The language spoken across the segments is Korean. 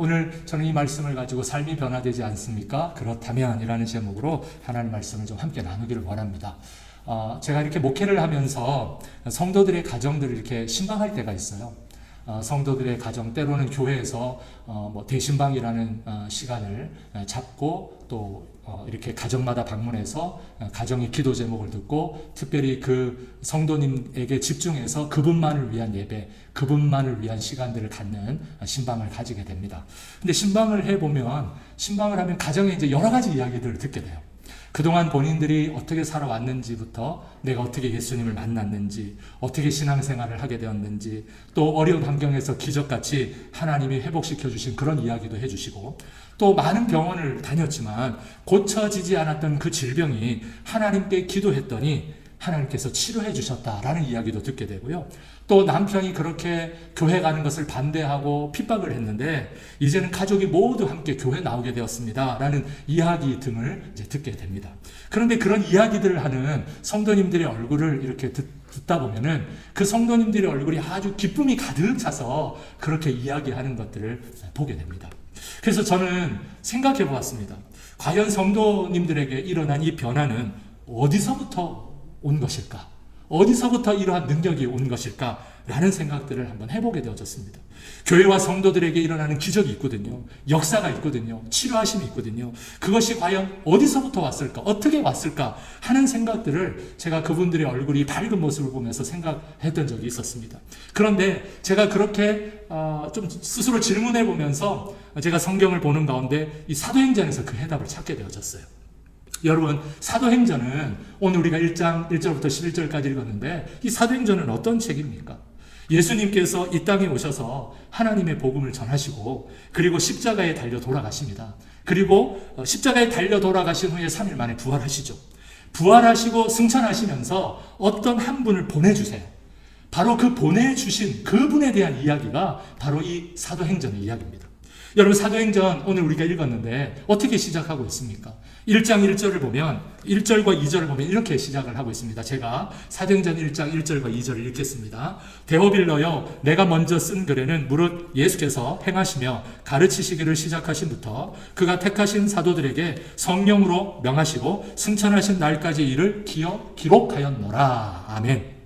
오늘 저는 이 말씀을 가지고 삶이 변화되지 않습니까? 그렇다면 이라는 제목으로 하나님 말씀을 좀 함께 나누기를 원합니다. 어, 제가 이렇게 목회를 하면서 성도들의 가정들을 이렇게 신방할 때가 있어요. 어, 성도들의 가정 때로는 교회에서 어, 뭐 대신방이라는 어, 시간을 어, 잡고 또 어, 이렇게 가정마다 방문해서 어, 가정의 기도 제목을 듣고 특별히 그 성도님에게 집중해서 그분만을 위한 예배, 그분만을 위한 시간들을 갖는 어, 신방을 가지게 됩니다. 근데 신방을 해보면 신방을 하면 가정에 이제 여러 가지 이야기들을 듣게 돼요. 그동안 본인들이 어떻게 살아왔는지부터 내가 어떻게 예수님을 만났는지, 어떻게 신앙생활을 하게 되었는지, 또 어려운 환경에서 기적같이 하나님이 회복시켜 주신 그런 이야기도 해주시고, 또 많은 병원을 다녔지만 고쳐지지 않았던 그 질병이 하나님께 기도했더니 하나님께서 치료해 주셨다라는 이야기도 듣게 되고요. 또 남편이 그렇게 교회 가는 것을 반대하고 핍박을 했는데 이제는 가족이 모두 함께 교회 나오게 되었습니다라는 이야기 등을 이제 듣게 됩니다. 그런데 그런 이야기들을 하는 성도님들의 얼굴을 이렇게 듣, 듣다 보면은 그 성도님들의 얼굴이 아주 기쁨이 가득 차서 그렇게 이야기하는 것들을 보게 됩니다. 그래서 저는 생각해 보았습니다. 과연 성도님들에게 일어난 이 변화는 어디서부터 온 것일까? 어디서부터 이러한 능력이 온 것일까? 라는 생각들을 한번 해보게 되어졌습니다. 교회와 성도들에게 일어나는 기적이 있거든요. 역사가 있거든요. 치료하심이 있거든요. 그것이 과연 어디서부터 왔을까? 어떻게 왔을까? 하는 생각들을 제가 그분들의 얼굴이 밝은 모습을 보면서 생각했던 적이 있었습니다. 그런데 제가 그렇게 어, 좀 스스로 질문해 보면서 제가 성경을 보는 가운데 이 사도행전에서 그 해답을 찾게 되어졌어요. 여러분, 사도행전은 오늘 우리가 1장 1절부터 11절까지 읽었는데 이 사도행전은 어떤 책입니까? 예수님께서 이 땅에 오셔서 하나님의 복음을 전하시고 그리고 십자가에 달려 돌아가십니다. 그리고 어, 십자가에 달려 돌아가신 후에 3일 만에 부활하시죠. 부활하시고 승천하시면서 어떤 한 분을 보내주세요. 바로 그 보내주신 그분에 대한 이야기가 바로 이 사도행전의 이야기입니다. 여러분 사도행전 오늘 우리가 읽었는데 어떻게 시작하고 있습니까? 1장 1절을 보면 1절과 2절을 보면 이렇게 시작을 하고 있습니다. 제가 사도행전 1장 1절과 2절을 읽겠습니다. 데오빌러여 내가 먼저 쓴 글에는 무릇 예수께서 행하시며 가르치시기를 시작하신부터 그가 택하신 사도들에게 성령으로 명하시고 승천하신 날까지 일을 기억 기록하였노라. 아멘.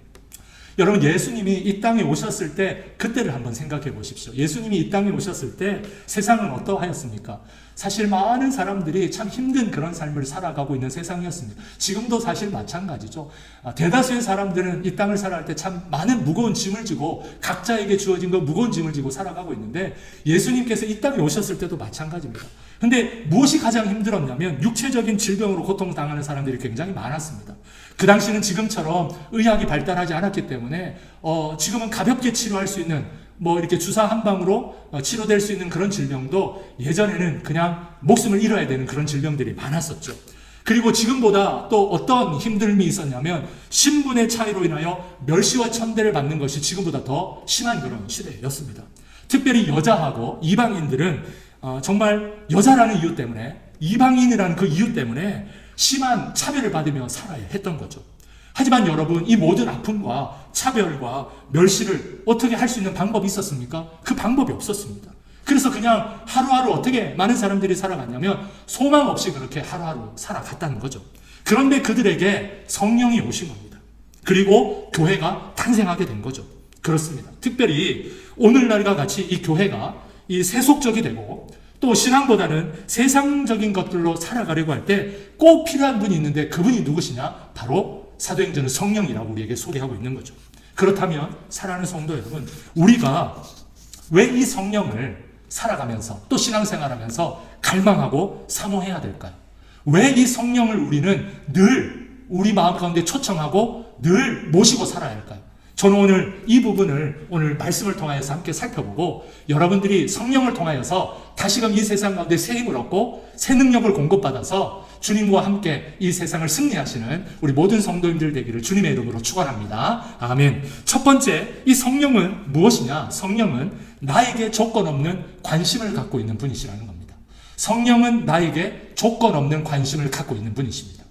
여러분 예수님이 이 땅에 오셨을 때 그때를 한번 생각해 보십시오. 예수님이 이 땅에 오셨을 때 세상은 어떠하였습니까? 사실 많은 사람들이 참 힘든 그런 삶을 살아가고 있는 세상이었습니다. 지금도 사실 마찬가지죠. 아, 대다수의 사람들은 이 땅을 살아갈 때 참 많은 무거운 짐을 지고 각자에게 주어진 그 무거운 짐을 지고 살아가고 있는데 예수님께서 이 땅에 오셨을 때도 마찬가지입니다. 근데 무엇이 가장 힘들었냐면 육체적인 질병으로 고통당하는 사람들이 굉장히 많았습니다. 그 당시는 지금처럼 의학이 발달하지 않았기 때문에 어, 지금은 가볍게 치료할 수 있는 뭐 이렇게 주사 한 방으로 어, 치료될 수 있는 그런 질병도 예전에는 그냥 목숨을 잃어야 되는 그런 질병들이 많았었죠. 그리고 지금보다 또 어떤 힘듦이 있었냐면 신분의 차이로 인하여 멸시와 천대를 받는 것이 지금보다 더 심한 그런 시대였습니다. 특별히 여자하고 이방인들은 어, 정말 여자라는 이유 때문에 이방인이라는 그 이유 때문에 심한 차별을 받으며 살아야 했던 거죠. 하지만 여러분, 이 모든 아픔과 차별과 멸시를 어떻게 할 수 있는 방법이 있었습니까? 그 방법이 없었습니다. 그래서 그냥 하루하루 어떻게 많은 사람들이 살아갔냐면 소망 없이 그렇게 하루하루 살아갔다는 거죠. 그런데 그들에게 성령이 오신 겁니다. 그리고 교회가 탄생하게 된 거죠. 그렇습니다. 특별히 오늘날과 같이 이 교회가 이 세속적이 되고 또 신앙보다는 세상적인 것들로 살아가려고 할 때 꼭 필요한 분이 있는데 그분이 누구시냐? 바로 사도행전의 성령이라고 우리에게 소개하고 있는 거죠. 그렇다면 사랑하는 성도 여러분, 우리가 왜 이 성령을 살아가면서 또 신앙생활하면서 갈망하고 사모해야 될까요? 왜 이 성령을 우리는 늘 우리 마음 가운데 초청하고 늘 모시고 살아야 할까요? 저는 오늘 이 부분을 오늘 말씀을 통하여서 함께 살펴보고 여러분들이 성령을 통하여서 다시금 이 세상 가운데 새 힘을 얻고 새 능력을 공급받아서 주님과 함께 이 세상을 승리하시는 우리 모든 성도님들 되기를 주님의 이름으로 축원합니다. 아멘. 첫 번째, 이 성령은 무엇이냐? 성령은 나에게 조건 없는 관심을 갖고 있는 분이시라는 겁니다. 성령은 나에게 조건 없는 관심을 갖고 있는 분이십니다.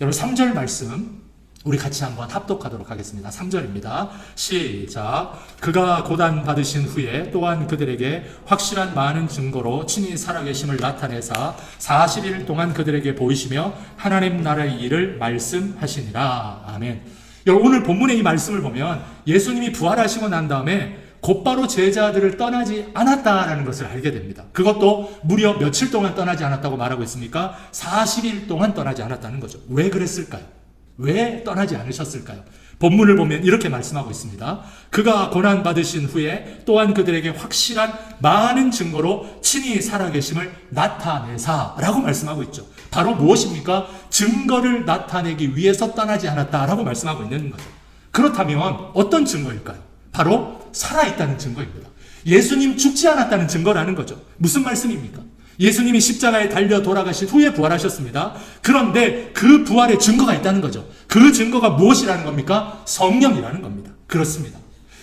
여러분 3절 말씀 우리 같이 한번 합독하도록 하겠습니다. 3절입니다. 시작. 그가 고단 받으신 후에 또한 그들에게 확실한 많은 증거로 친히 살아계심을 나타내사 40일 동안 그들에게 보이시며 하나님 나라의 일을 말씀하시니라. 아멘. 여러분 오늘 본문의 이 말씀을 보면 예수님이 부활하시고 난 다음에 곧바로 제자들을 떠나지 않았다라는 것을 알게 됩니다. 그것도 무려 며칠 동안 떠나지 않았다고 말하고 있습니까? 40일 동안 떠나지 않았다는 거죠. 왜 그랬을까요? 왜 떠나지 않으셨을까요? 본문을 보면 이렇게 말씀하고 있습니다. 그가 고난 받으신 후에 또한 그들에게 확실한 많은 증거로 친히 살아계심을 나타내사 라고 말씀하고 있죠. 바로 무엇입니까? 증거를 나타내기 위해서 떠나지 않았다 라고 말씀하고 있는 거죠. 그렇다면 어떤 증거일까요? 바로 살아있다는 증거입니다. 예수님 죽지 않았다는 증거라는 거죠. 무슨 말씀입니까? 예수님이 십자가에 달려 돌아가신 후에 부활하셨습니다. 그런데 그 부활의 증거가 있다는 거죠. 그 증거가 무엇이라는 겁니까? 성령이라는 겁니다. 그렇습니다.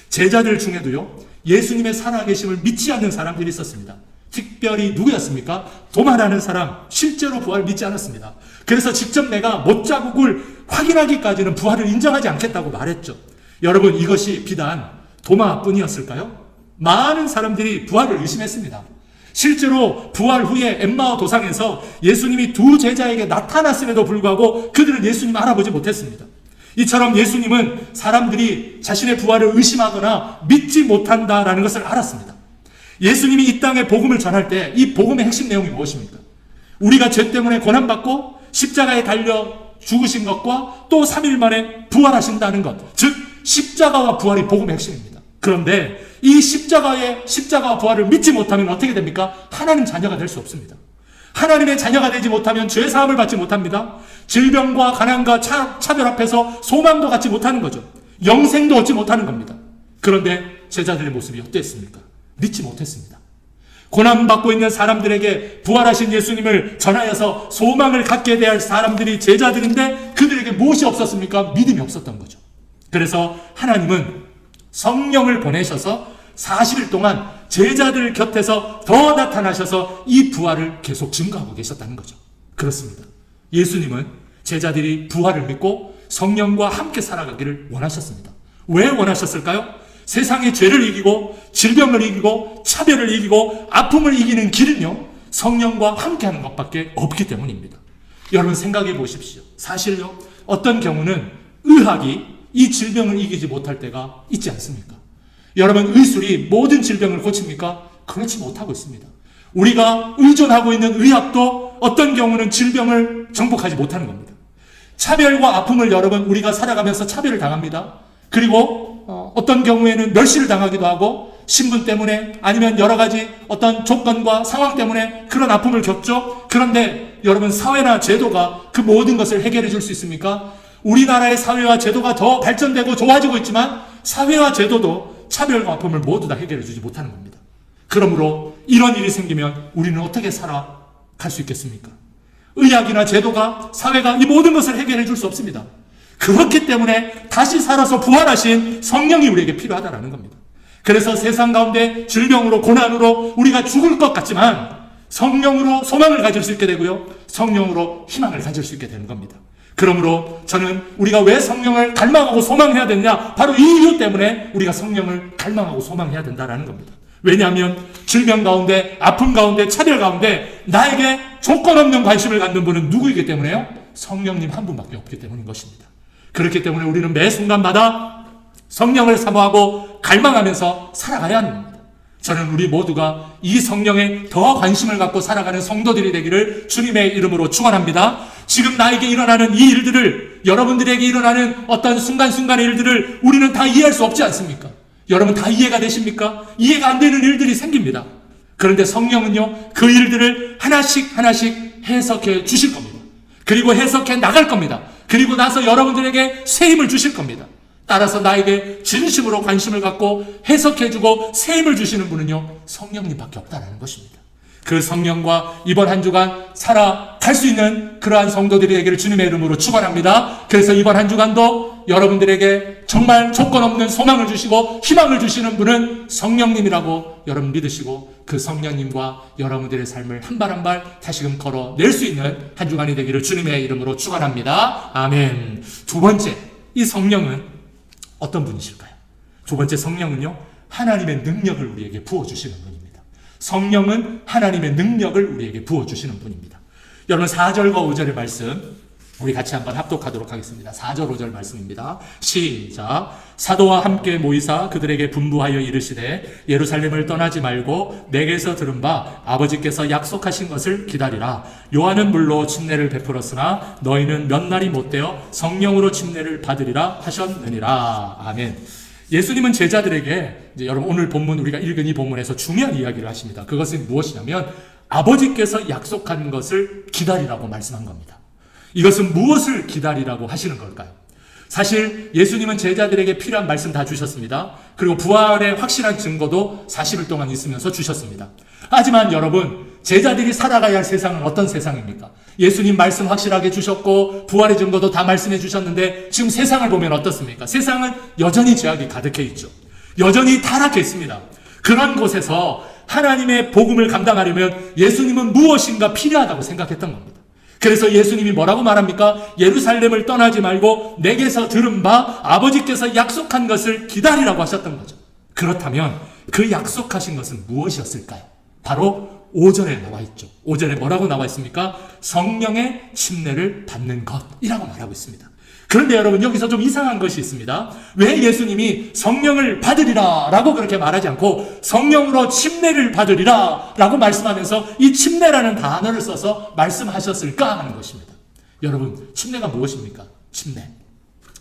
제자들 중에도요, 예수님의 살아계심을 믿지 않는 사람들이 있었습니다. 특별히 누구였습니까? 도마라는 사람, 실제로 부활을 믿지 않았습니다. 그래서 직접 내가 못 자국을 확인하기까지는 부활을 인정하지 않겠다고 말했죠. 여러분, 이것이 비단 도마뿐이었을까요? 많은 사람들이 부활을 의심했습니다. 실제로 부활 후에 엠마오 도상에서 예수님이 두 제자에게 나타났음에도 불구하고 그들은 예수님 알아보지 못했습니다. 이처럼 예수님은 사람들이 자신의 부활을 의심하거나 믿지 못한다라는 것을 알았습니다. 예수님이 이 땅에 복음을 전할 때 이 복음의 핵심 내용이 무엇입니까? 우리가 죄 때문에 고난받고 십자가에 달려 죽으신 것과 또 3일 만에 부활하신다는 것. 즉, 십자가와 부활이 복음의 핵심입니다. 그런데 이 십자가의 십자가와 부활을 믿지 못하면 어떻게 됩니까? 하나님 자녀가 될 수 없습니다. 하나님의 자녀가 되지 못하면 죄 사함을 받지 못합니다. 질병과 가난과 차, 차별 앞에서 소망도 갖지 못하는 거죠. 영생도 얻지 못하는 겁니다. 그런데 제자들의 모습이 어땠습니까? 믿지 못했습니다. 고난받고 있는 사람들에게 부활하신 예수님을 전하여서 소망을 갖게 될 사람들이 제자들인데 그들에게 무엇이 없었습니까? 믿음이 없었던 거죠. 그래서 하나님은 성령을 보내셔서 40일 동안 제자들 곁에서 더 나타나셔서 이 부활을 계속 증거하고 계셨다는 거죠. 그렇습니다. 예수님은 제자들이 부활을 믿고 성령과 함께 살아가기를 원하셨습니다. 왜 원하셨을까요? 세상의 죄를 이기고 질병을 이기고 차별을 이기고 아픔을 이기는 길은요 성령과 함께하는 것밖에 없기 때문입니다. 여러분 생각해 보십시오. 사실요 어떤 경우는 의학이 이 질병을 이기지 못할 때가 있지 않습니까? 여러분 의술이 모든 질병을 고칩니까? 그렇지 못하고 있습니다. 우리가 의존하고 있는 의학도 어떤 경우는 질병을 정복하지 못하는 겁니다. 차별과 아픔을 여러분 우리가 살아가면서 차별을 당합니다. 그리고 어, 어떤 경우에는 멸시를 당하기도 하고 신분 때문에 아니면 여러 가지 어떤 조건과 상황 때문에 그런 아픔을 겪죠. 그런데 여러분 사회나 제도가 그 모든 것을 해결해 줄 수 있습니까? 우리나라의 사회와 제도가 더 발전되고 좋아지고 있지만 사회와 제도도 차별과 아픔을 모두 다 해결해 주지 못하는 겁니다. 그러므로 이런 일이 생기면 우리는 어떻게 살아갈 수 있겠습니까? 의학이나 제도가 사회가 이 모든 것을 해결해 줄 수 없습니다. 그렇기 때문에 다시 살아서 부활하신 성령이 우리에게 필요하다라는 겁니다. 그래서 세상 가운데 질병으로 고난으로 우리가 죽을 것 같지만 성령으로 소망을 가질 수 있게 되고요. 성령으로 희망을 가질 수 있게 되는 겁니다. 그러므로 저는 우리가 왜 성령을 갈망하고 소망해야 되느냐? 바로 이 이유 때문에 우리가 성령을 갈망하고 소망해야 된다라는 겁니다. 왜냐하면 질병 가운데, 아픔 가운데, 차별 가운데 나에게 조건 없는 관심을 갖는 분은 누구이기 때문에요? 성령님 한 분밖에 없기 때문인 것입니다. 그렇기 때문에 우리는 매 순간마다 성령을 사모하고 갈망하면서 살아가야 겁니다. 저는 우리 모두가 이 성령에 더 관심을 갖고 살아가는 성도들이 되기를 주님의 이름으로 축원합니다. 지금 나에게 일어나는 이 일들을 여러분들에게 일어나는 어떤 순간순간의 일들을 우리는 다 이해할 수 없지 않습니까? 여러분 다 이해가 되십니까? 이해가 안 되는 일들이 생깁니다. 그런데 성령은요, 그 일들을 하나씩 하나씩 해석해 주실 겁니다. 그리고 해석해 나갈 겁니다. 그리고 나서 여러분들에게 새 힘을 주실 겁니다. 따라서 나에게 진심으로 관심을 갖고 해석해주고 새 힘을 주시는 분은요, 성령님밖에 없다라는 것입니다. 그 성령과 이번 한 주간 살아갈 수 있는 그러한 성도들이 되기를 주님의 이름으로 축원합니다. 그래서 이번 한 주간도 여러분들에게 정말 조건 없는 소망을 주시고 희망을 주시는 분은 성령님이라고 여러분 믿으시고 그 성령님과 여러분들의 삶을 한 발 한 발 다시금 걸어낼 수 있는 한 주간이 되기를 주님의 이름으로 축원합니다. 아멘. 두 번째 이 성령은 어떤 분이실까요? 두 번째 성령은요, 하나님의 능력을 우리에게 부어 주시는 분입니다. 성령은 하나님의 능력을 우리에게 부어주시는 분입니다. 여러분, 4절과 5절의 말씀, 우리 같이 한번 합독하도록 하겠습니다. 4절, 5절 말씀입니다. 시작. 사도와 함께 모이사 그들에게 분부하여 이르시되 예루살렘을 떠나지 말고 내게서 들은 바 아버지께서 약속하신 것을 기다리라. 요한은 물로 침례를 베풀었으나 너희는 몇 날이 못 되어 성령으로 침례를 받으리라 하셨느니라. 아멘. 예수님은 제자들에게 이제 여러분 오늘 본문 우리가 읽은 이 본문에서 중요한 이야기를 하십니다. 그것은 무엇이냐면 아버지께서 약속한 것을 기다리라고 말씀한 겁니다. 이것은 무엇을 기다리라고 하시는 걸까요? 사실 예수님은 제자들에게 필요한 말씀 다 주셨습니다. 그리고 부활의 확실한 증거도 40일 동안 있으면서 주셨습니다. 하지만 여러분, 제자들이 살아가야 할 세상은 어떤 세상입니까? 예수님 말씀 확실하게 주셨고 부활의 증거도 다 말씀해 주셨는데 지금 세상을 보면 어떻습니까? 세상은 여전히 죄악이 가득해 있죠. 여전히 타락해 있습니다. 그런 곳에서 하나님의 복음을 감당하려면 예수님은 무엇인가 필요하다고 생각했던 겁니다. 그래서 예수님이 뭐라고 말합니까? 예루살렘을 떠나지 말고 내게서 들은 바 아버지께서 약속한 것을 기다리라고 하셨던 거죠. 그렇다면 그 약속하신 것은 무엇이었을까요? 바로 5절에 나와 있죠. 5절에 뭐라고 나와 있습니까? 성령의 침례를 받는 것이라고 말하고 있습니다. 그런데 여러분 여기서 좀 이상한 것이 있습니다. 왜 예수님이 성령을 받으리라 라고 그렇게 말하지 않고 성령으로 침례를 받으리라 라고 말씀하면서 이 침례라는 단어를 써서 말씀하셨을까 하는 것입니다. 여러분 침례가 무엇입니까? 침례.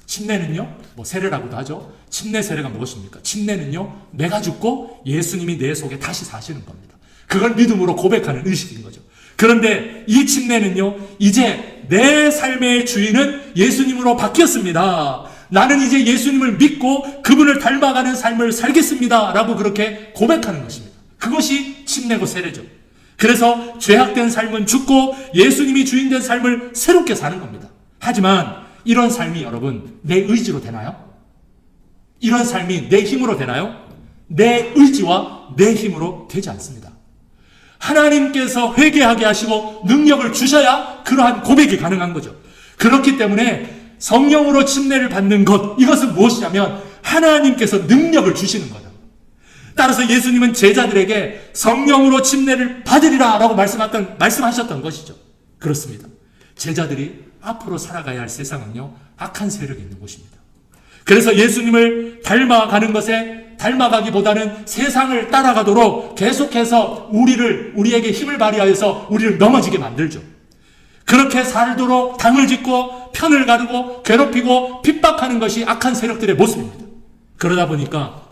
침례는요, 뭐 세례라고도 하죠. 침례 세례가 무엇입니까? 침례는요, 내가 죽고 예수님이 내 속에 다시 사시는 겁니다. 그걸 믿음으로 고백하는 의식인 거죠. 그런데 이 침례는요, 이제 내 삶의 주인은 예수님으로 바뀌었습니다. 나는 이제 예수님을 믿고 그분을 닮아가는 삶을 살겠습니다. 라고 그렇게 고백하는 것입니다. 그것이 침례고 세례죠. 그래서 죄악된 삶은 죽고 예수님이 주인된 삶을 새롭게 사는 겁니다. 하지만 이런 삶이 여러분 내 의지로 되나요? 이런 삶이 내 힘으로 되나요? 내 의지와 내 힘으로 되지 않습니다. 하나님께서 회개하게 하시고 능력을 주셔야 그러한 고백이 가능한 거죠. 그렇기 때문에 성령으로 침례를 받는 것, 이것은 무엇이냐면 하나님께서 능력을 주시는 거죠. 따라서 예수님은 제자들에게 성령으로 침례를 받으리라 라고 말씀하셨던, 말씀하셨던 것이죠. 그렇습니다. 제자들이 앞으로 살아가야 할 세상은요, 악한 세력이 있는 곳입니다. 그래서 예수님을 닮아가는 것에 닮아가기보다는 세상을 따라가도록 계속해서 우리를, 우리에게 힘을 발휘하여서 우리를 넘어지게 만들죠. 그렇게 살도록 당을 짓고 편을 가르고 괴롭히고 핍박하는 것이 악한 세력들의 모습입니다. 그러다 보니까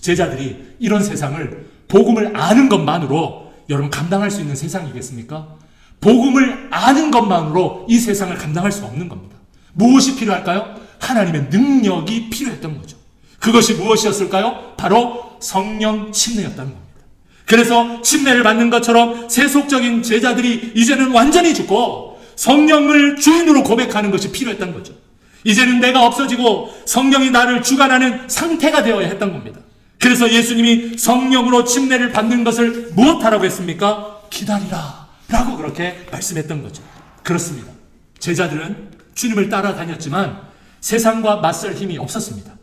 제자들이 이런 세상을 복음을 아는 것만으로 여러분 감당할 수 있는 세상이겠습니까? 복음을 아는 것만으로 이 세상을 감당할 수 없는 겁니다. 무엇이 필요할까요? 하나님의 능력이 필요했던 거죠. 그것이 무엇이었을까요? 바로 성령 침례였다는 겁니다. 그래서 침례를 받는 것처럼 세속적인 제자들이 이제는 완전히 죽고 성령을 주인으로 고백하는 것이 필요했던 거죠. 이제는 내가 없어지고 성령이 나를 주관하는 상태가 되어야 했던 겁니다. 그래서 예수님이 성령으로 침례를 받는 것을 무엇하라고 했습니까? 기다리라. 라고 그렇게 말씀했던 거죠. 그렇습니다. 제자들은 주님을 따라다녔지만 세상과 맞설 힘이 없었습니다.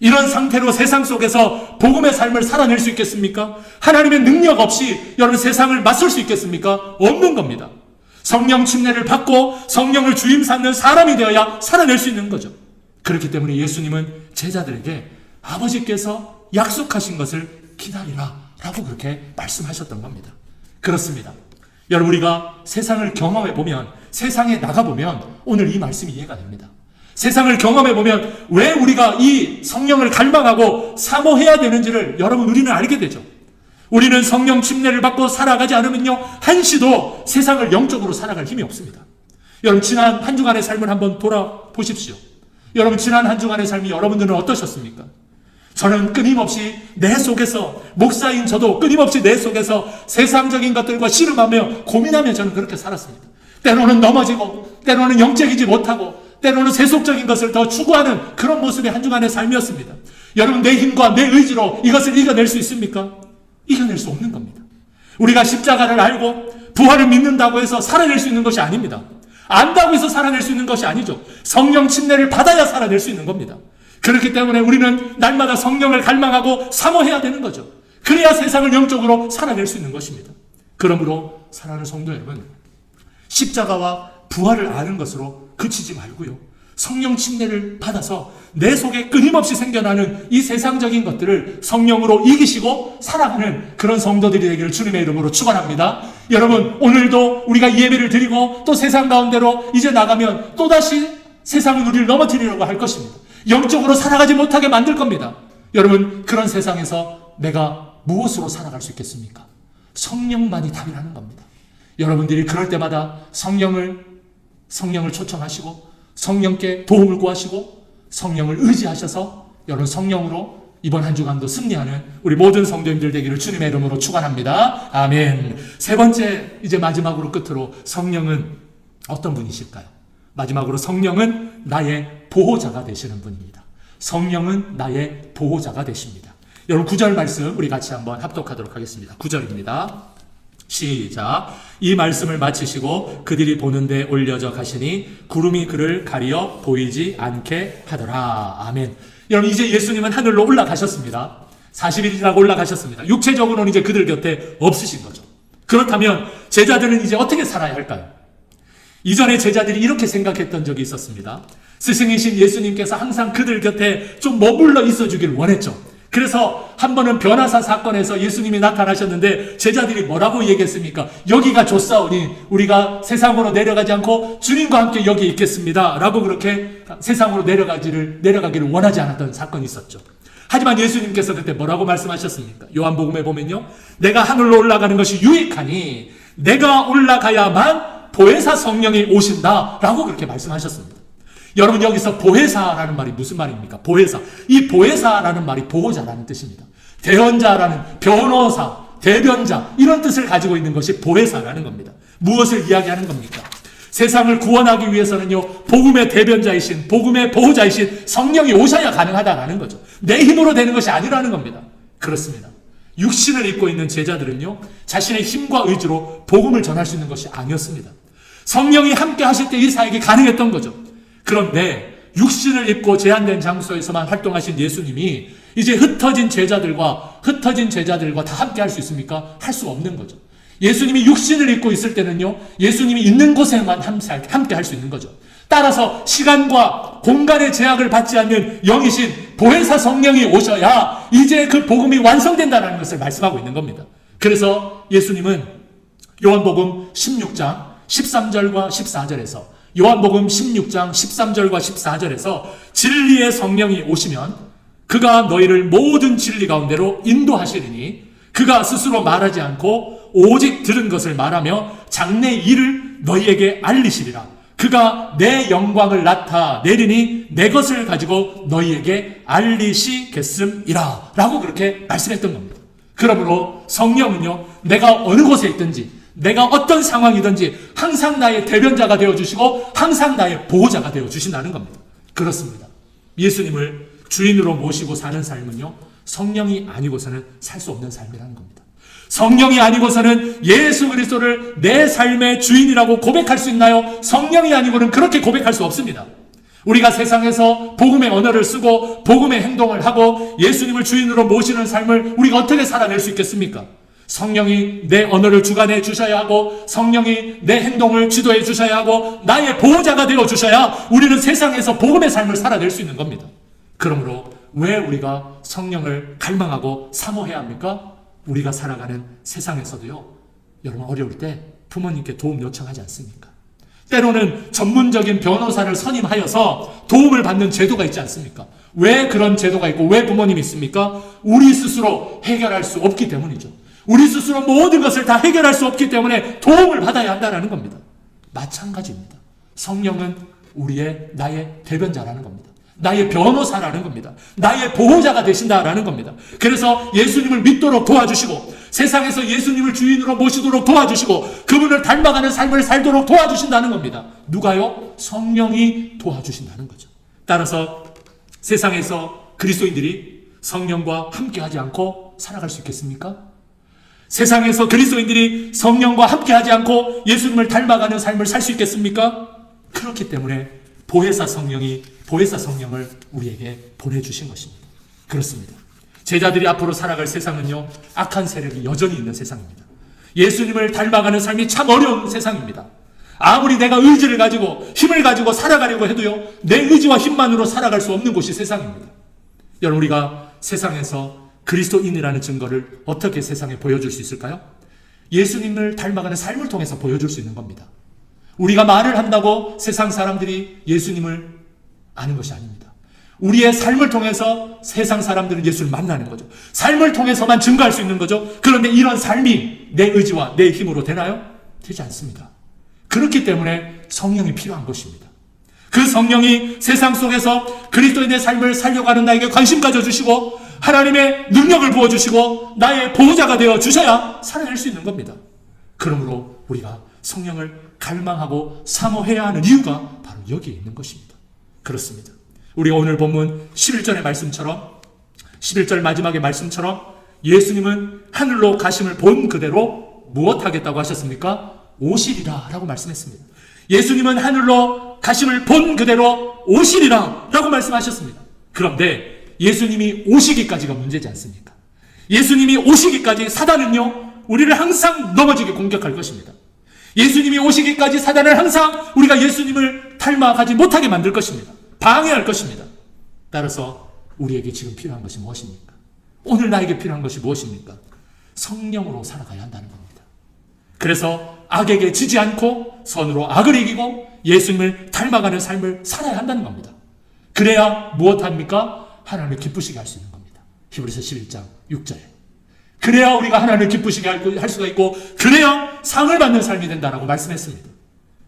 이런 상태로 세상 속에서 복음의 삶을 살아낼 수 있겠습니까? 하나님의 능력 없이 여러분 세상을 맞설 수 있겠습니까? 없는 겁니다. 성령 침례를 받고 성령을 주임 삼는 사람이 되어야 살아낼 수 있는 거죠. 그렇기 때문에 예수님은 제자들에게 아버지께서 약속하신 것을 기다리라 라고 그렇게 말씀하셨던 겁니다. 그렇습니다. 여러분 우리가 세상을 경험해 보면 세상에 나가 보면 오늘 이 말씀이 이해가 됩니다. 세상을 경험해 보면 왜 우리가 이 성령을 갈망하고 사모해야 되는지를 여러분 우리는 알게 되죠. 우리는 성령 침례를 받고 살아가지 않으면요 한시도 세상을 영적으로 살아갈 힘이 없습니다. 여러분 지난 한 주간의 삶을 한번 돌아보십시오. 여러분 지난 한 주간의 삶이 여러분들은 어떠셨습니까? 저는 끊임없이 내 속에서 목사인 저도 끊임없이 내 속에서 세상적인 것들과 씨름하며 고민하며 저는 그렇게 살았습니다. 때로는 넘어지고 때로는 영적이지 못하고 때로는 세속적인 것을 더 추구하는 그런 모습의 한 주간의 삶이었습니다. 여러분 내 힘과 내 의지로 이것을 이겨낼 수 있습니까? 이겨낼 수 없는 겁니다. 우리가 십자가를 알고 부활을 믿는다고 해서 살아낼 수 있는 것이 아닙니다. 안다고 해서 살아낼 수 있는 것이 아니죠. 성령 침례를 받아야 살아낼 수 있는 겁니다. 그렇기 때문에 우리는 날마다 성령을 갈망하고 사모해야 되는 거죠. 그래야 세상을 영적으로 살아낼 수 있는 것입니다. 그러므로 사랑하는 성도 여러분, 십자가와 부활을 아는 것으로 그치지 말고요. 성령 침례를 받아서 내 속에 끊임없이 생겨나는 이 세상적인 것들을 성령으로 이기시고 살아가는 그런 성도들이 되기를 주님의 이름으로 축원합니다. 여러분 오늘도 우리가 예배를 드리고 또 세상 가운데로 이제 나가면 또다시 세상은 우리를 넘어뜨리려고 할 것입니다. 영적으로 살아가지 못하게 만들 겁니다. 여러분 그런 세상에서 내가 무엇으로 살아갈 수 있겠습니까? 성령만이 답이라는 겁니다. 여러분들이 그럴 때마다 성령을 성령을 초청하시고 성령께 도움을 구하시고 성령을 의지하셔서 여러분 성령으로 이번 한 주간도 승리하는 우리 모든 성도님들 되기를 주님의 이름으로 축원합니다. 아멘. 세 번째 이제 마지막으로 끝으로 성령은 어떤 분이실까요? 마지막으로 성령은 나의 보호자가 되시는 분입니다. 성령은 나의 보호자가 되십니다. 여러분 구절 말씀 우리 같이 한번 합독하도록 하겠습니다. 구절입니다. 시작. 이 말씀을 마치시고 그들이 보는데 올려져 가시니 구름이 그를 가리어 보이지 않게 하더라. 아멘. 여러분 이제 예수님은 하늘로 올라가셨습니다. 40일이라고 올라가셨습니다. 육체적으로는 이제 그들 곁에 없으신 거죠. 그렇다면 제자들은 이제 어떻게 살아야 할까요? 이전에 제자들이 이렇게 생각했던 적이 있었습니다. 스승이신 예수님께서 항상 그들 곁에 좀 머물러 있어 주길 원했죠. 그래서 한 번은 변화사 사건에서 예수님이 나타나셨는데 제자들이 뭐라고 얘기했습니까? 여기가 좋사오니 우리가 세상으로 내려가지 않고 주님과 함께 여기 있겠습니다. 라고 그렇게 세상으로 내려가지를, 내려가기를 원하지 않았던 사건이 있었죠. 하지만 예수님께서 그때 뭐라고 말씀하셨습니까? 요한복음에 보면요. 내가 하늘로 올라가는 것이 유익하니 내가 올라가야만 보혜사 성령이 오신다. 라고 그렇게 말씀하셨습니다. 여러분 여기서 보혜사라는 말이 무슨 말입니까? 보혜사. 이 보혜사라는 말이 보호자라는 뜻입니다. 대언자라는 변호사, 대변자 이런 뜻을 가지고 있는 것이 보혜사라는 겁니다. 무엇을 이야기하는 겁니까? 세상을 구원하기 위해서는요, 복음의 대변자이신, 복음의 보호자이신 성령이 오셔야 가능하다라는 거죠. 내 힘으로 되는 것이 아니라는 겁니다. 그렇습니다. 육신을 입고 있는 제자들은요, 자신의 힘과 의지로 복음을 전할 수 있는 것이 아니었습니다. 성령이 함께 하실 때 이 사역이 가능했던 거죠. 그런데 육신을 입고 제한된 장소에서만 활동하신 예수님이 이제 흩어진 제자들과 흩어진 제자들과 다 함께 할 수 있습니까? 할 수 없는 거죠. 예수님이 육신을 입고 있을 때는요, 예수님이 있는 곳에만 함께 할 수 있는 거죠. 따라서 시간과 공간의 제약을 받지 않는 영이신 보혜사 성령이 오셔야 이제 그 복음이 완성된다는 것을 말씀하고 있는 겁니다. 그래서 예수님은 요한복음 16장 13절과 14절에서 요한복음 16장 13절과 14절에서 진리의 성령이 오시면 그가 너희를 모든 진리 가운데로 인도하시리니 그가 스스로 말하지 않고 오직 들은 것을 말하며 장래 일을 너희에게 알리시리라. 그가 내 영광을 나타내리니 내 것을 가지고 너희에게 알리시겠음이라. 라고 그렇게 말씀했던 겁니다. 그러므로 성령은요, 내가 어느 곳에 있든지, 내가 어떤 상황이든지 항상 나의 대변자가 되어주시고 항상 나의 보호자가 되어주신다는 겁니다. 그렇습니다. 예수님을 주인으로 모시고 사는 삶은요, 성령이 아니고서는 살 수 없는 삶이라는 겁니다. 성령이 아니고서는 예수 그리스도를 내 삶의 주인이라고 고백할 수 있나요? 성령이 아니고는 그렇게 고백할 수 없습니다. 우리가 세상에서 복음의 언어를 쓰고 복음의 행동을 하고 예수님을 주인으로 모시는 삶을 우리가 어떻게 살아낼 수 있겠습니까? 성령이 내 언어를 주관해 주셔야 하고 성령이 내 행동을 지도해 주셔야 하고 나의 보호자가 되어 주셔야 우리는 세상에서 복음의 삶을 살아낼 수 있는 겁니다. 그러므로 왜 우리가 성령을 갈망하고 사모해야 합니까? 우리가 살아가는 세상에서도요. 여러분 어려울 때 부모님께 도움 요청하지 않습니까? 때로는 전문적인 변호사를 선임하여서 도움을 받는 제도가 있지 않습니까? 왜 그런 제도가 있고 왜 부모님이 있습니까? 우리 스스로 해결할 수 없기 때문이죠. 우리 스스로 모든 것을 다 해결할 수 없기 때문에 도움을 받아야 한다는 겁니다. 마찬가지입니다. 성령은 우리의 나의 대변자라는 겁니다. 나의 변호사라는 겁니다. 나의 보호자가 되신다라는 겁니다. 그래서 예수님을 믿도록 도와주시고 세상에서 예수님을 주인으로 모시도록 도와주시고 그분을 닮아가는 삶을 살도록 도와주신다는 겁니다. 누가요? 성령이 도와주신다는 거죠. 따라서 세상에서 그리스도인들이 성령과 함께하지 않고 살아갈 수 있겠습니까? 세상에서 그리스도인들이 성령과 함께하지 않고 예수님을 닮아가는 삶을 살 수 있겠습니까? 그렇기 때문에 보혜사 성령이 보혜사 성령을 우리에게 보내주신 것입니다. 그렇습니다. 제자들이 앞으로 살아갈 세상은요, 악한 세력이 여전히 있는 세상입니다. 예수님을 닮아가는 삶이 참 어려운 세상입니다. 아무리 내가 의지를 가지고 힘을 가지고 살아가려고 해도요, 내 의지와 힘만으로 살아갈 수 없는 곳이 세상입니다. 여러분, 우리가 세상에서 그리스도인이라는 증거를 어떻게 세상에 보여줄 수 있을까요? 예수님을 닮아가는 삶을 통해서 보여줄 수 있는 겁니다. 우리가 말을 한다고 세상 사람들이 예수님을 아는 것이 아닙니다. 우리의 삶을 통해서 세상 사람들은 예수를 만나는 거죠. 삶을 통해서만 증거할 수 있는 거죠. 그런데 이런 삶이 내 의지와 내 힘으로 되나요? 되지 않습니다. 그렇기 때문에 성령이 필요한 것입니다. 그 성령이 세상 속에서 그리스도인의 삶을 살려가는 나에게 관심 가져주시고 하나님의 능력을 부어주시고 나의 보호자가 되어 주셔야 살아낼 수 있는 겁니다. 그러므로 우리가 성령을 갈망하고 사모해야 하는 이유가 바로 여기에 있는 것입니다. 그렇습니다. 우리가 오늘 본문 11절의 말씀처럼 11절 마지막의 말씀처럼 예수님은 하늘로 가심을 본 그대로 무엇 하겠다고 하셨습니까? 오시리라 라고 말씀했습니다. 예수님은 하늘로 가심을 본 그대로 오시리라 라고 말씀하셨습니다. 그런데 예수님이 오시기까지가 문제지 않습니까? 예수님이 오시기까지 사단은요, 우리를 항상 넘어지게 공격할 것입니다. 예수님이 오시기까지 사단은 항상 우리가 예수님을 닮아가지 못하게 만들 것입니다. 방해할 것입니다. 따라서 우리에게 지금 필요한 것이 무엇입니까? 오늘 나에게 필요한 것이 무엇입니까? 성령으로 살아가야 한다는 겁니다. 그래서 악에게 지지 않고 선으로 악을 이기고 예수님을 닮아가는 삶을 살아야 한다는 겁니다. 그래야 무엇합니까? 하나님을 기쁘시게 할 수 있는 겁니다. 히브리서 11장 6절. 그래야 우리가 하나님을 기쁘시게 할- 할 수가 있고 그래야 상을 받는 삶이 된다라고 말씀했습니다.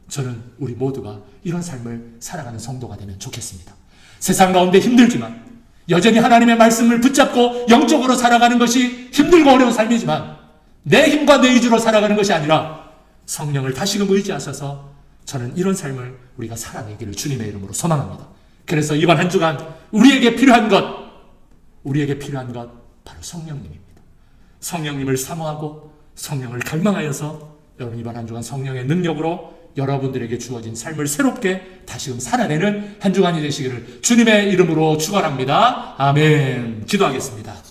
저는 우리 모두가 이런 삶을 살아가는 성도가 되면 좋겠습니다. 세상 가운데 힘들지만 여전히 하나님의 말씀을 붙잡고 영적으로 살아가는 것이 힘들고 어려운 삶이지만 내 힘과 내 의지로 살아가는 것이 아니라 성령을 다시금 의지하셔서 저는 이런 삶을 우리가 살아내기를 주님의 이름으로 소망합니다. 그래서 이번 한 주간 우리에게 필요한 것, 우리에게 필요한 것 바로 성령님입니다. 성령님을 사모하고 성령을 갈망하여서 여러분 이번 한 주간 성령의 능력으로 여러분들에게 주어진 삶을 새롭게 다시금 살아내는 한 주간이 되시기를 주님의 이름으로 축원합니다. 아멘. 기도하겠습니다.